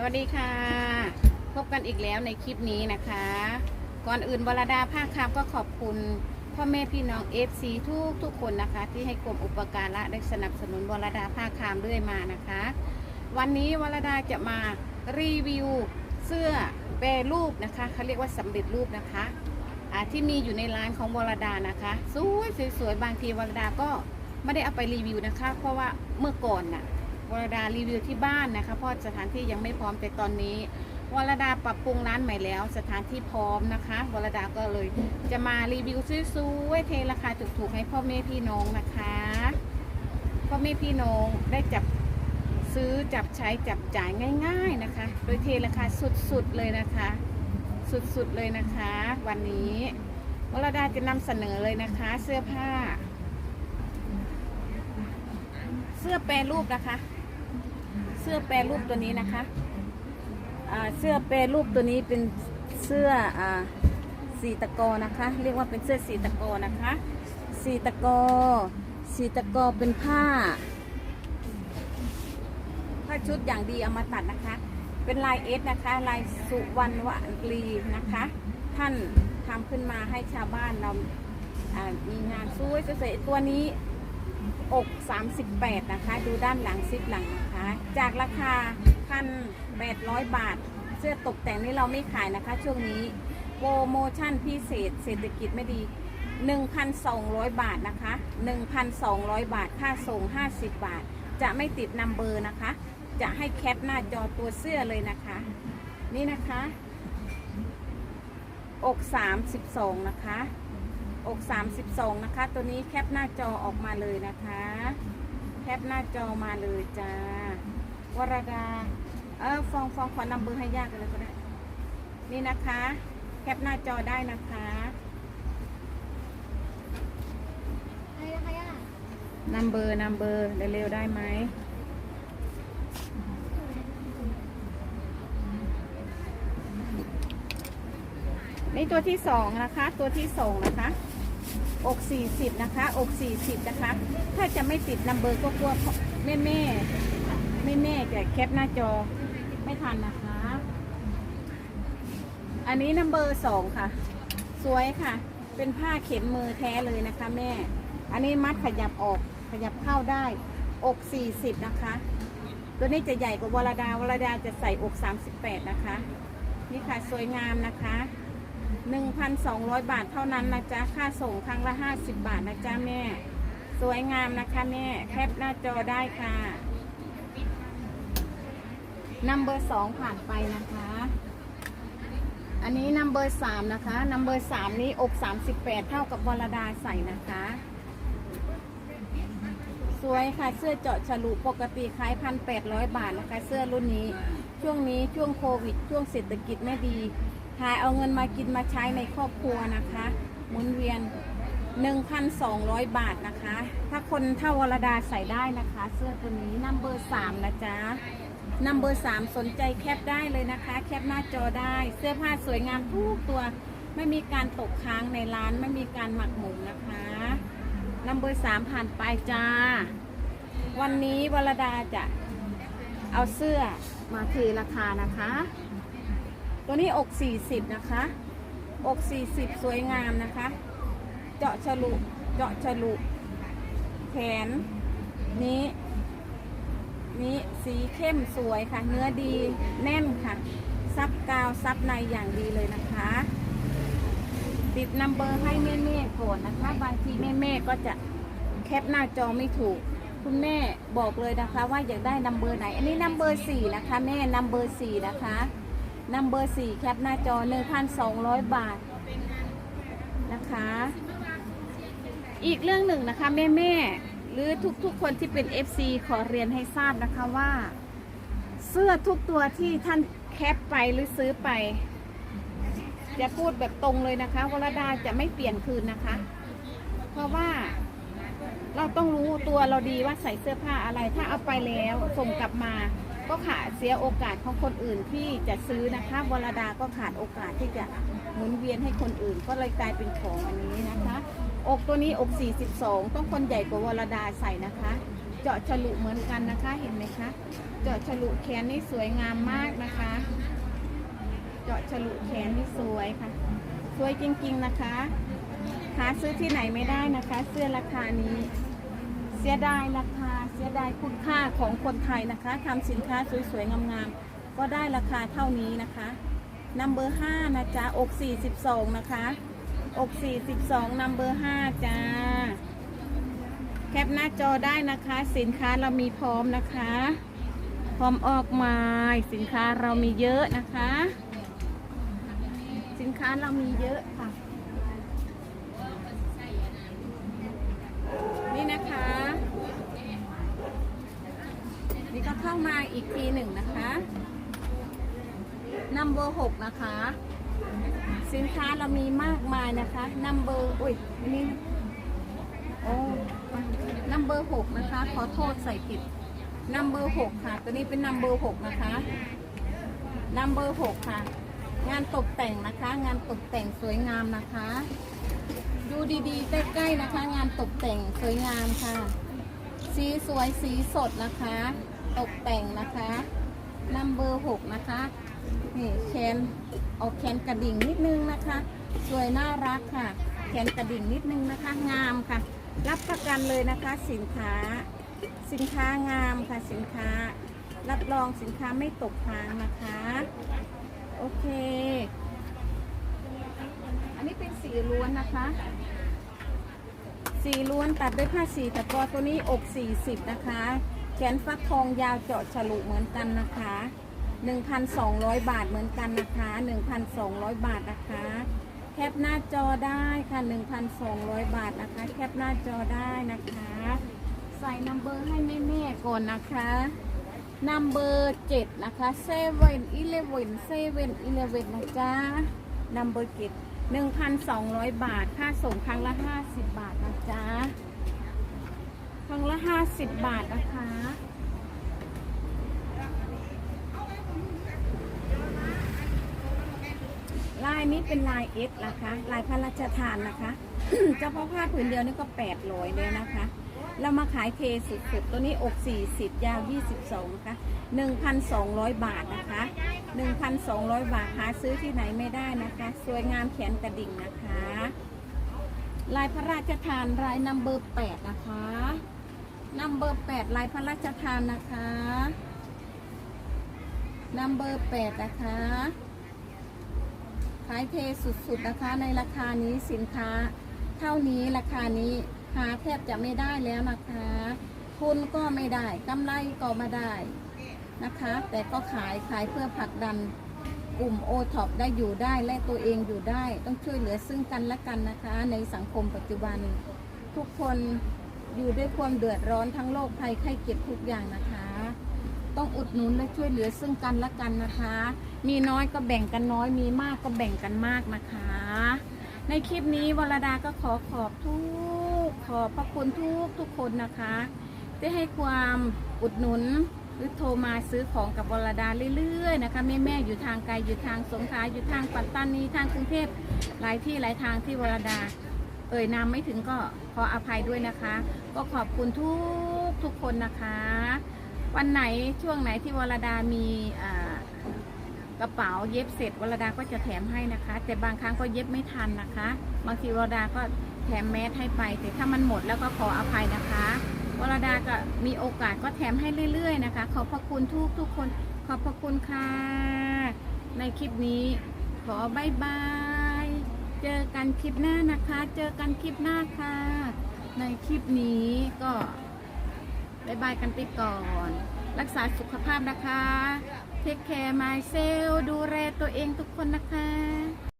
สวัสดีค่ะ พบกันอีกแล้วในคลิปนี้นะคะ ก่อนอื่นวรดาภาคคำก็ขอบคุณพ่อแม่พี่น้อง FC ทุกทุกคนนะคะ ที่ให้ความอุปการะได้สนับสนุนวรดาภาคคำเรื่อยมานะคะ วันนี้วรดาจะมารีวิวเสื้อแปรรูปนะคะเขาเรียกว่าสำเร็จรูปนะคะที่มีอยู่ในร้านของวรดานะคะสวยสวยบางทีวรดาก็ไม่ได้เอาไปรีวิวนะคะ เพราะว่าเมื่อก่อนน่ะ วรดารีวิวที่บ้านนะคะเพราะสถานที่ยังไม่พร้อมแต่ตอนนี้วรดาปรับปรุงร้านใหม่แล้ว สถานที่พร้อมนะคะวรดาก็เลยจะมารีวิวสวยๆเทราคาถูกๆให้พ่อแม่พี่น้องนะคะพ่อแม่พี่น้องได้จับซื้อจับใช้จับจ่ายง่าย ๆนะคะ โดยเทราคาสุดๆเลยนะคะ สุดๆเลยนะคะ วันนี้วรดาจะนำเสนอเลยนะคะ เสื้อผ้า เสื้อแปรรูปนะคะ เสื้อแปรรูปตัวนี้นะคะเสื้อแปรรูปตัวนี้เป็นเสื้ออสีตะกอนะคะ เรียกว่าเป็นเสื้อสีตะกอนะคะสีตะกอสีตะกอเป็นผ้า ผ้าชุดอย่างดีเอามาตัดนะคะ เป็นลายเอสนะคะ ลายสุวรรณวลีนะคะ ท่านทำขึ้นมาให้ชาวบ้านเราอ่ามีงานสวยสวยๆตัวนี้ อก38 นะคะ ดูด้านหลังซิปหลังนะคะ จากราคา 1,800 บาท เสื้อตกแต่งนี้เราไม่ขายนะคะ ช่วงนี้โปรโมชั่นพิเศษเศรษฐกิจไม่ดี 1,200 บาทนะคะ 1,200 บาท ค่าส่ง 50 บาท จะไม่ติดนัมเบอร์นะคะ จะให้แคปหน้าจอตัวเสื้อเลยนะคะ นี่นะคะ อก 32 นะคะ อก32 นะคะ ตัวนี้แคปหน้าจอออกมาเลยนะคะ แคปหน้าจอมาเลยจ้าวรดาเออฟองฟองขอนำเบอร์ให้ยากเลยก็ได้นี่นะคะ แคปหน้าจอได้นะคะอะไรนะคะย่านัมเบอร์นัมเบอร์เร็วๆได้ไหมนี่ตัวที่สองนะคะ ตัวที่สองนะคะ อก 40 นะคะ อก 40 นะคะ ถ้าจะไม่ติดนัมเบอร์ก็กลัวแม่แม่แม่แม่ๆจะแคปหน้าจอไม่ทันนะคะ อันนี้นัมเบอร์สองค่ะ สวยค่ะ เป็นผ้าเข็มมือแท้เลยนะคะแม่ อันนี้มัดขยับออกขยับเข้าได้ อก 40 นะคะ ตัวนี้จะใหญ่กว่าวรดาวรดาจะใส่อก 38 นะคะ นี่ค่ะสวยงามนะคะ 1,200 บาทเท่านั้นนะจ๊ะ ค่าส่งครั้งละ 50 บาทนะจ๊ะแม่ สวยงามนะคะแม่ แคปหน้าจอได้ค่ะนัมเบอร์สองผ่านไปนะคะ อันนี้นัมเบอร์สามนะคะนัมเบอร์สามนี้อก38เท่ากับวรดาใส่นะคะ สวยค่ะ เสื้อเจาะฉลุปกติขายพันแปดร้อยบาทนะคะ เสื้อรุ่นนี้ ช่วงนี้ช่วงโควิด ช่วงเศรษฐกิจไม่ดี หายเอาเงินมากินมาใช้ในครอบครัวนะคะหมุนเวียน 1,200 บาทนะคะ ถ้าคนเท่าวรดาใส่ได้นะคะ เสื้อตัวนี้นัมเบอร์สามนะจ๊ะนัมเบอร์สามสนใจแคปได้เลยนะคะ แคปหน้าจอได้ เสื้อผ้าสวยงามทุกตัว ไม่มีการตกค้างในร้าน ไม่มีการหมักหมมนะคะนัมเบอร์สามผ่านไปจ้า วันนี้วรดาจะเอาเสื้อมาเทราคานะคะ ตัวนี้อก 40 นะคะ อก 40 สวยงามนะคะ เจาะฉลุเจาะฉลุแขนนี้นี้สีเข้มสวยค่ะ เนื้อดีแน่นค่ะ ซับกาวซับในอย่างดีเลยนะคะ ติดนัมเบอร์ให้แม่แม่ก่อนนะคะ บางทีแม่แม่ก็จะแคปหน้าจอไม่ถูก คุณแม่บอกเลยนะคะ ว่าอยากได้นัมเบอร์ไหน อันนี้นัมเบอร์สี่นะคะ แม่นัมเบอร์สี่นะคะ นัมเบอร์สี่แคปหน้าจอ 1,200 บาทนะคะ อีกเรื่องหนึ่งนะคะแม่แม่ๆหรือทุกๆคนที่เป็น FC ขอเรียนให้ทราบนะคะว่า เสื้อทุกตัวที่ท่านแคปไปหรือซื้อไป จะพูดแบบตรงเลยนะคะวรดาจะไม่เปลี่ยนคืนนะคะ เพราะว่าเราต้องรู้ตัวเราดีว่าใส่เสื้อผ้าอะไร ถ้าเอาไปแล้วส่งกลับมา ก็ขาดเสียโอกาสของคนอื่นที่จะซื้อนะคะวรดาก็ขาดโอกาสที่จะหมุนเวียนให้คนอื่น ก็เลยกลายเป็นของอันนี้นะคะ อกตัวนี้อก 42 ต้องคนใหญ่กว่าวรดาใส่นะคะ เจาะฉลุเหมือนกันนะคะเห็นไหมคะ เจาะฉลุแขนนี่สวยงามมากนะคะ เจาะฉลุแขนนี่สวยค่ะ สวยจริงๆนะคะหาซื้อที่ไหนไม่ได้นะคะ เสื้อราคานี้ เสียดายราคาเสียดายคุณค่าของคนไทยนะคะทำสินค้าสวยๆ งามๆ ก็ได้ราคาเท่านี้นะคะนัมเบอร์ห้านะจ๊ะอก42นะคะอก42นัมเบอร์ห้าจ้า แคปหน้าจอได้นะคะ สินค้าเรามีพร้อมนะคะ พร้อมออกมาสินค้าเรามีเยอะนะคะ สินค้าเรามีเยอะค่ะ เข้ามาอีกทีหนึ่งนะคะนัมเบอร์หกนะคะ สินค้าเรามีมากมายนะคะนัมเบอร์อุ้ยนนี้โอ้นัมเบอร์หกนะคะ ขอโทษใส่ผิดนัมเบอร์หกค่ะ ตัวนี้เป็นนัมเบอร์หกนะคะนัมเบอร์หกค่ะ งานตกแต่งนะคะ งานตกแต่งสวยงามนะคะ ดูดีๆ ใกล้ๆนะคะ งานตกแต่งสวยงามค่ะ สีสวยสีสดนะคะ ตกแต่งนะคะนัมเบอร์หกนะคะนี่แขนออกแขนกระดิ่งนิดนึงนะคะ สวยน่ารักค่ะ แขนกระดิ่งนิดนึงนะคะ งามค่ะ รับประกันเลยนะคะสินค้า สินค้างามค่ะสินค้า รับรองสินค้าไม่ตกค้างนะคะ โอเค อันนี้เป็นสีล้วนนะคะสีล้วนตัดด้วยผ้าสีตะกอตัวนี้อก 40 นะคะ แขนฟักทองยาวเจาะฉลุเหมือนกันนะคะ 1,200 บาทเหมือนกันนะคะ 1,200 บาทนะคะ แคปหน้าจอได้ค่ะ 1,200 บาทนะคะ แคปหน้าจอได้นะคะ ใส่นัมเบอร์ให้แม่ๆก่อนนะคะนัมเบอร์7นะคะ7 11 7 11นะจ๊ะนัมเบอร์7 1,200บาท ค่าส่งครั้งละ50บาทนะจ๊ะ ครั้งละ50บาทนะคะ ลายนี้เป็นลายเอสนะคะ ลายพระราชทานนะคะเฉพาะผ้าผืนเดียวนี่ก็800เลยนะคะ เรามาขายเทสุดๆ ตัวนี้อก40ยาว22นะคะ1,200บาทนะคะ1,200บาทหาซื้อที่ไหนไม่ได้นะคะ สวยงามแขนกระดิ่งนะคะลายพระราชทานลายนัมเบอร์8นะคะ นัมเบอร์8ลายพระราชทานนะคะนัมเบอร์8นะคะขายเทสุดๆนะคะในราคานี้สินค้า เท่านี้ราคานี้หาแทบจะไม่ได้แล้วนะคะทุนก็ไม่ได้กำไรก็ไม่ได้นะคะ แต่ก็ขายขายเพื่อผลักดันกลุ่มโอท็อปได้อยู่ได้และตัวเองอยู่ได้ ต้องช่วยเหลือซึ่งกันและกันนะคะ ในสังคมปัจจุบัน ทุกคน อยู่ด้วยความเดือดร้อนทั้งโลกภัยไข้เจ็บทุกอย่างนะคะ ต้องอุดหนุนและช่วยเหลือซึ่งกันและกันนะคะ มีน้อยก็แบ่งกันน้อย มีมากก็แบ่งกันมากนะคะ ในคลิปนี้วรดาก็ขอขอบทุกขอบพระคุณทุกทุกคนนะคะได้ให้ความอุดหนุนหรือโทรมาซื้อของกับวรดาเรื่อยๆนะคะแม่แม่อยู่ทางไกลอยู่ทางสงขลาอยู่ทางปัตตานีทางกรุงเทพหลายที่หลายทางที่วรดา เอ่ยนามไม่ถึงก็ขออภัยด้วยนะคะ ก็ขอบคุณทุกทุกคนนะคะ วันไหนช่วงไหนที่วรดามีกระเป๋าเย็บเสร็จวรดาก็จะแถมให้นะคะ แต่บางครั้งก็เย็บไม่ทันนะคะ บางทีวรดาก็แถมแมสให้ไป แต่ถ้ามันหมดแล้วก็ขออภัยนะคะวรดาก็มีโอกาสก็แถมให้เรื่อย ๆ นะคะ ขอบพระคุณทุกทุกคน ขอบพระคุณค่ะ ในคลิปนี้ขอบายบาย เจอกันคลิปหน้านะคะ เจอกันคลิปหน้าค่ะ ในคลิปนี้ก็บายบายกันไปก่อน รักษาสุขภาพนะคะ เทคแคร์ไมเซล ดูแลตัวเองทุกคนนะคะ